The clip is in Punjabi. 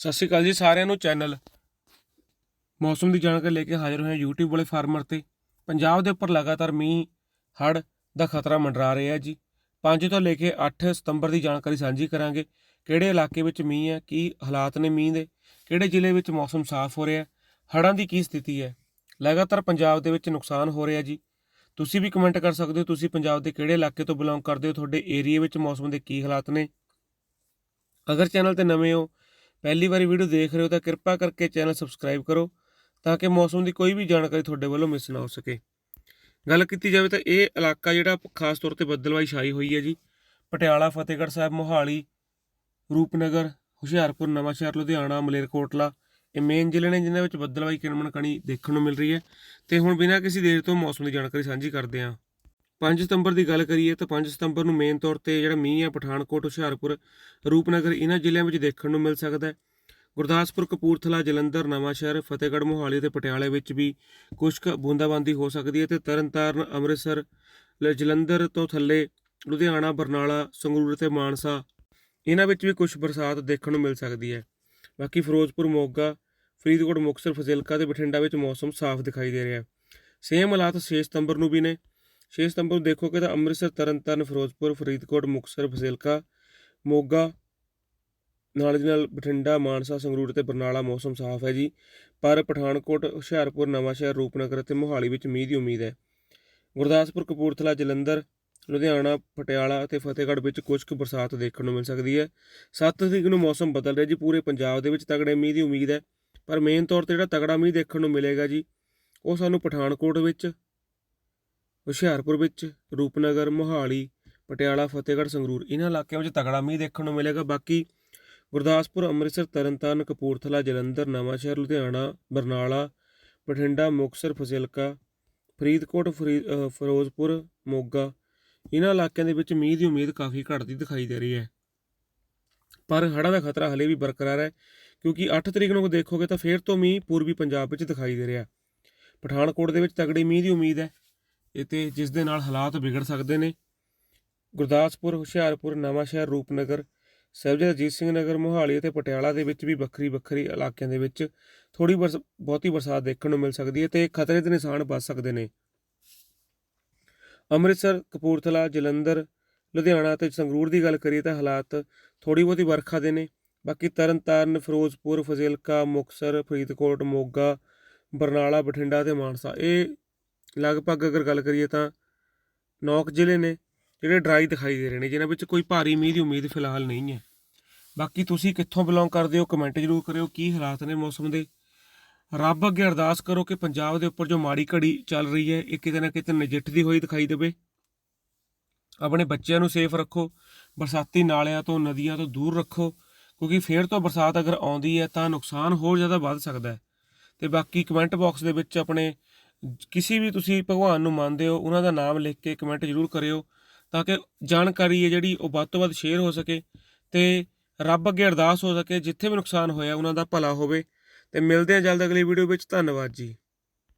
ਸਤਿ ਸ਼੍ਰੀ ਅਕਾਲ ਜੀ ਸਾਰਿਆਂ ਨੂੰ ਚੈਨਲ ਮੌਸਮ ਦੀ ਜਾਣਕਾਰੀ ਲੈ ਕੇ ਹਾਜ਼ਰ ਹੋਏ ਹਾਂ YouTube ਵਾਲੇ ਫਾਰਮਰ ਤੇ। ਪੰਜਾਬ ਦੇ ਉੱਪਰ ਲਗਾਤਾਰ ਮੀਂਹ, ਹੜ੍ਹ ਦਾ ਖਤਰਾ ਮੰਡਰਾ ਰਿਹਾ ਜੀ। 5 ਤੋਂ ਲੈ ਕੇ 8 ਸਤੰਬਰ ਦੀ ਜਾਣਕਾਰੀ ਸਾਂਝੀ ਕਰਾਂਗੇ। ਕਿਹੜੇ ਇਲਾਕੇ ਵਿੱਚ ਮੀਂਹ ਹੈ ਕੀ ਹਾਲਾਤ ਨੇ ਮੀਂਹ ਦੇ, ਕਿਹੜੇ ਜ਼ਿਲ੍ਹੇ ਵਿੱਚ ਮੌਸਮ ਸਾਫ਼ ਹੋ ਰਿਹਾ ਹੈ ਹੜ੍ਹਾਂ ਦੀ ਕੀ ਸਥਿਤੀ ਹੈ। ਲਗਾਤਾਰ ਪੰਜਾਬ ਦੇ ਵਿੱਚ ਨੁਕਸਾਨ ਹੋ ਰਿਹਾ ਜੀ। ਤੁਸੀਂ ਵੀ ਕਮੈਂਟ ਕਰ ਸਕਦੇ ਹੋ, ਤੁਸੀਂ ਪੰਜਾਬ ਦੇ ਕਿਹੜੇ ਇਲਾਕੇ ਤੋਂ ਬਿਲੋਂਗ ਕਰਦੇ ਹੋ, ਤੁਹਾਡੇ ਏਰੀਆ ਵਿੱਚ ਮੌਸਮ ਦੇ ਕੀ ਹਾਲਾਤ ਨੇ। ਅਗਰ ਚੈਨਲ ਤੇ ਨਵੇਂ ਹੋ ਪਹਿਲੀ ਵਾਰੀ ਵੀਡੀਓ ਦੇਖ ਰਹੇ ਹੋ ਤਾਂ ਕਿਰਪਾ ਕਰਕੇ ਚੈਨਲ ਸਬਸਕ੍ਰਾਈਬ ਕਰੋ ਤਾਂ ਕਿ ਮੌਸਮ ਦੀ ਕੋਈ ਵੀ ਜਾਣਕਾਰੀ ਤੁਹਾਡੇ ਵੱਲੋਂ ਮਿਸ ਨਾ ਹੋ ਸਕੇ। ਗੱਲ ਕੀਤੀ ਜਾਵੇ ਤਾਂ ਇਹ ਇਲਾਕਾ ਜਿਹੜਾ ਖਾਸ ਤੌਰ ਤੇ ਬੱਦਲਵਾਈ ਛਾਈ ਹੋਈ ਹੈ ਜੀ। ਪਟਿਆਲਾ, ਫਤਿਹਗੜ੍ਹ ਸਾਹਿਬ, ਮੋਹਾਲੀ, ਰੂਪਨਗਰ, ਹੁਸ਼ਿਆਰਪੁਰ, ਨਵਾਂਸ਼ਹਿਰ, ਲੁਧਿਆਣਾ, ਮਲੇਰਕੋਟਲਾ ਇਹ ਮੇਨ ਜ਼ਿਲ੍ਹੇ ਨੇ ਜਿਨ੍ਹਾਂ ਵਿੱਚ ਬੱਦਲਵਾਈ ਕਿਣਮਣ ਕਣੀ ਦੇਖਣ ਨੂੰ ਮਿਲ ਰਹੀ ਹੈ। ਤੇ ਹੁਣ ਬਿਨਾਂ ਕਿਸੇ ਦੇਰ ਤੋਂ ਮੌਸਮ ਦੀ ਜਾਣਕਾਰੀ ਸਾਂਝੀ ਕਰਦੇ ਹਾਂ। 5 ਸਤੰਬਰ ਦੀ ਗੱਲ ਕਰੀਏ ਤਾਂ 5 ਸਤੰਬਰ ਨੂੰ ਮੇਨ ਤੌਰ ਤੇ ਜਿਹੜਾ ਮੀਂਹ ਹੈ ਪਠਾਨਕੋਟ, ਹੁਸ਼ਿਆਰਪੁਰ, ਰੂਪਨਗਰ ਇਹਨਾਂ ਜ਼ਿਲ੍ਹਿਆਂ ਵਿੱਚ ਦੇਖਣ ਨੂੰ ਮਿਲ ਸਕਦਾ ਹੈ। ਗੁਰਦਾਸਪੁਰ, ਕਪੂਰਥਲਾ, ਜਲੰਧਰ, ਨਵਾਂਸ਼ਹਿਰ, ਫਤਿਹਗੜ੍ਹ, ਮੋਹਾਲੀ ਤੇ ਪਟਿਆਲੇ ਵਿੱਚ ਵੀ ਕੁਝ ਕੁ ਬੂੰਦਾਬਾਂਦੀ ਹੋ ਸਕਦੀ ਹੈ ਤੇ ਤਰਨਤਾਰਨ, ਅੰਮ੍ਰਿਤਸਰ ਜਲੰਧਰ ਤੋਂ ਥੱਲੇ ਲੁਧਿਆਣਾ, ਬਰਨਾਲਾ, ਸੰਗਰੂਰ ਤੇ ਮਾਨਸਾ ਇਹਨਾਂ ਵਿੱਚ ਵੀ ਕੁਝ ਬਰਸਾਤ ਦੇਖਣ ਨੂੰ ਮਿਲ ਸਕਦੀ ਹੈ। ਬਾਕੀ ਫਿਰੋਜ਼ਪੁਰ, ਮੋਗਾ, ਫਰੀਦਕੋਟ, ਮੁਕਤਸਰ, ਫਜ਼ਿਲਕਾ ਤੇ ਬਠਿੰਡਾ ਵਿੱਚ ਮੌਸਮ ਸਾਫ਼ ਦਿਖਾਈ ਦੇ ਰਿਹਾ ਹੈ। ਸੇਮ ਹਾਲਾਤ 6 ਸਤੰਬਰ ਨੂੰ ਵੀ ਨੇ। 6 ਸਤੰਬਰ ਨੂੰ ਦੇਖੋਗੇ ਤਾਂ ਅੰਮ੍ਰਿਤਸਰ, ਤਰਨਤਾਰਨ, ਫਿਰੋਜ਼ਪੁਰ, ਫਰੀਦਕੋਟ, ਮੁਕਤਸਰ ਫਜ਼ਿਲਕਾ ਮੋਗਾ, ਨਾਲ ਦੀ ਨਾਲ ਬਠਿੰਡਾ, ਮਾਨਸਾ, ਸੰਗਰੂਰ ਤੇ ਬਰਨਾਲਾ ਮੌਸਮ ਸਾਫ਼ ਹੈ ਜੀ। ਪਰ ਪਠਾਨਕੋਟ, ਹੁਸ਼ਿਆਰਪੁਰ, ਨਵਾਂਸ਼ਹਿਰ, ਰੂਪਨਗਰ ਅਤੇ ਮੋਹਾਲੀ ਵਿੱਚ ਮੀਂਹ ਦੀ ਉਮੀਦ ਹੈ। ਗੁਰਦਾਸਪੁਰ, ਕਪੂਰਥਲਾ, ਜਲੰਧਰ, ਲੁਧਿਆਣਾ, ਪਟਿਆਲਾ ਅਤੇ ਫਤਿਹਗੜ੍ਹ ਵਿੱਚ ਕੁਝ ਕੁ ਬਰਸਾਤ ਦੇਖਣ ਨੂੰ ਮਿਲ ਸਕਦੀ ਹੈ। 7 ਤਰੀਕ ਨੂੰ ਮੌਸਮ ਬਦਲ ਰਿਹਾ ਜੀ। ਪੂਰੇ ਪੰਜਾਬ ਦੇ ਵਿੱਚ ਤਗੜੇ ਮੀਂਹ ਦੀ ਉਮੀਦ ਹੈ। ਪਰ ਮੇਨ ਤੌਰ ਤੇ ਜਿਹੜਾ ਤਗੜਾ ਮੀਂਹ ਦੇਖਣ ਨੂੰ ਮਿਲੇਗਾ ਜੀ, ਉਹ ਸਾਨੂੰ ਪਠਾਨਕੋਟ ਵਿੱਚ ਹੁਸ਼ਿਆਰਪੁਰ ਵਿੱਚ ਰੂਪਨਗਰ, ਮੋਹਾਲੀ, ਪਟਿਆਲਾ, ਫਤਿਹਗੜ੍ਹ, ਸੰਗਰੂਰ ਇਹਨਾਂ ਇਲਾਕਿਆਂ ਵਿੱਚ ਤਗੜਾ ਮੀਂਹ ਦੇਖਣ ਨੂੰ ਮਿਲੇਗਾ। ਬਾਕੀ ਗੁਰਦਾਸਪੁਰ, ਅੰਮ੍ਰਿਤਸਰ, ਤਰਨਤਾਰਨ, ਕਪੂਰਥਲਾ, ਜਲੰਧਰ, ਨਵਾਂਸ਼ਹਿਰ, ਲੁਧਿਆਣਾ, ਬਰਨਾਲਾ, ਬਠਿੰਡਾ, ਮੁਕਤਸਰ, ਫਜ਼ਿਲਕਾ, ਫਰੀਦਕੋਟ, ਫਰੀ- ਫਿਰੋਜ਼ਪੁਰ, ਮੋਗਾ ਇਹਨਾਂ ਇਲਾਕਿਆਂ ਦੇ ਵਿੱਚ ਮੀਂਹ ਦੀ ਉਮੀਦ ਕਾਫੀ ਘਟਦੀ ਦਿਖਾਈ ਦੇ ਰਹੀ ਹੈ। ਪਰ ਹੜ੍ਹਾਂ ਦਾ ਖਤਰਾ ਹਲੇ ਵੀ ਬਰਕਰਾਰ ਹੈ, ਕਿਉਂਕਿ 8 ਤਰੀਕ ਨੂੰ ਦੇਖੋਗੇ ਤਾਂ ਫੇਰ ਤੋਂ ਮੀਂਹ ਪੂਰਬੀ ਪੰਜਾਬ ਵਿੱਚ ਦਿਖਾਈ ਦੇ ਰਿਹਾ। ਪਠਾਨਕੋਟ ਦੇ ਵਿੱਚ ਤਗੜੀ ਮੀਂਹ ਦੀ ਉਮੀਦ ਹੈ। ਇਹ ਜਿਸ ਦੇ ਨਾਲ ਹਾਲਾਤ ਵਿਗੜ ਸਕਦੇ ਨੇ। ਗੁਰਦਾਸਪੁਰ, ਹੁਸ਼ਿਆਰਪੁਰ ਨਵਾਂਸ਼ਹਿਰ ਰੂਪਨਗਰ, ਸਾਹਿਬਜ਼ਾਦਾ ਅਜੀਤ ਸਿੰਘ ਨਗਰ, ਮੋਹਾਲੀ ਅਤੇ ਪਟਿਆਲਾ ਦੇ ਵਿੱਚ ਵੀ ਵੱਖਰੀ ਵੱਖਰੀ ਇਲਾਕਿਆਂ ਦੇ ਵਿੱਚ ਥੋੜੀ ਬਹੁਤੀ ਬਰਸਾਤ ਦੇਖਣ ਨੂੰ ਮਿਲ ਸਕਦੀ ਹੈ ਤੇ ਖਤਰੇ ਦੇ ਨਿਸ਼ਾਨ ਵੱਧ ਸਕਦੇ ਨੇ। ਅੰਮ੍ਰਿਤਸਰ, ਕਪੂਰਥਲਾ, ਜਲੰਧਰ, ਲੁਧਿਆਣਾ ਤੇ ਸੰਗਰੂਰ ਦੀ ਗੱਲ ਕਰੀਏ ਤਾਂ ਹਾਲਾਤ ਥੋੜੀ ਬਹੁਤੀ ਵਰਖਾ ਦੇ ਨੇ। ਬਾਕੀ ਤਰਨਤਾਰਨ, ਫਿਰੋਜ਼ਪੁਰ, ਫਜ਼ਿਲਕਾ, ਮੁਕਤਸਰ, ਫਰੀਦਕੋਟ, ਮੋਗਾ, ਬਰਨਾਲਾ, ਬਠਿੰਡਾ ਤੇ ਮਾਨਸਾ ਇਹ ਲਗਭਗ ਅਗਰ ਗੱਲ ਕਰੀਏ ਤਾਂ ਨੌਕ ਜ਼ਿਲ੍ਹੇ ਨੇ ਜਿਹੜੇ ਡਰਾਈ ਦਿਖਾਈ ਦੇ ਰਹੇ ਨੇ, ਜਿਨ੍ਹਾਂ ਵਿੱਚ ਕੋਈ ਭਾਰੀ ਮੀਂਹ ਦੀ ਉਮੀਦ ਫਿਲਹਾਲ ਨਹੀਂ ਹੈ। ਬਾਕੀ ਤੁਸੀਂ ਕਿੱਥੋਂ ਬਿਲੋਂਗ ਕਰਦੇ ਹੋ ਕਮੈਂਟ ਜ਼ਰੂਰ ਕਰਿਓ, ਕੀ ਹਾਲਾਤ ਨੇ ਮੌਸਮ ਦੇ? ਰੱਬ ਅੱਗੇ ਅਰਦਾਸ ਕਰੋ ਕਿ ਪੰਜਾਬ ਦੇ ਉੱਪਰ ਜੋ ਮਾੜੀ ਘੜੀ ਚੱਲ ਰਹੀ ਹੈ, ਇਹ ਕਿਤੇ ਨਾ ਕਿਤੇ ਨਜਿੱਠਦੀ ਹੋਈ ਦਿਖਾਈ ਦੇਵੇ। ਆਪਣੇ ਬੱਚਿਆਂ ਨੂੰ ਸੇਫ ਰੱਖੋ, ਬਰਸਾਤੀ ਨਾਲਿਆਂ ਤੋਂ, ਨਦੀਆਂ ਤੋਂ ਦੂਰ ਰੱਖੋ, ਕਿਉਂਕਿ ਫੇਰ ਤੋਂ ਬਰਸਾਤ ਅਗਰ ਆਉਂਦੀ ਹੈ ਤਾਂ ਨੁਕਸਾਨ ਹੋਰ ਜ਼ਿਆਦਾ ਵੱਧ ਸਕਦਾ ਹੈ। ਤੇ ਬਾਕੀ ਕਮੈਂਟ ਬਾਕਸ ਦੇ ਵਿੱਚ ਆਪਣੇ ਕਿਸੇ ਵੀ ਤੁਸੀਂ ਭਗਵਾਨ ਨੂੰ ਮੰਨਦੇ ਹੋ, ਉਹਨਾਂ ਦਾ ਨਾਮ ਲਿਖ ਕੇ ਕਮੈਂਟ ਜ਼ਰੂਰ ਕਰਿਓ ਤਾਂ ਕਿ ਜਾਣਕਾਰੀ ਹੈ ਜਿਹੜੀ ਉਹ ਵੱਧ ਤੋਂ ਵੱਧ ਸ਼ੇਅਰ ਹੋ ਸਕੇ ਤੇ ਰੱਬ ਅੱਗੇ ਅਰਦਾਸ ਹੋ ਸਕੇ ਜਿੱਥੇ ਵੀ ਨੁਕਸਾਨ ਹੋਇਆ, ਉਹਨਾਂ ਦਾ ਭਲਾ ਹੋਵੇ ਤੇ ਮਿਲਦੇ ਹਾਂ ਜਲਦ ਅਗਲੀ ਵੀਡੀਓ ਵਿੱਚ, ਧੰਨਵਾਦ ਜੀ।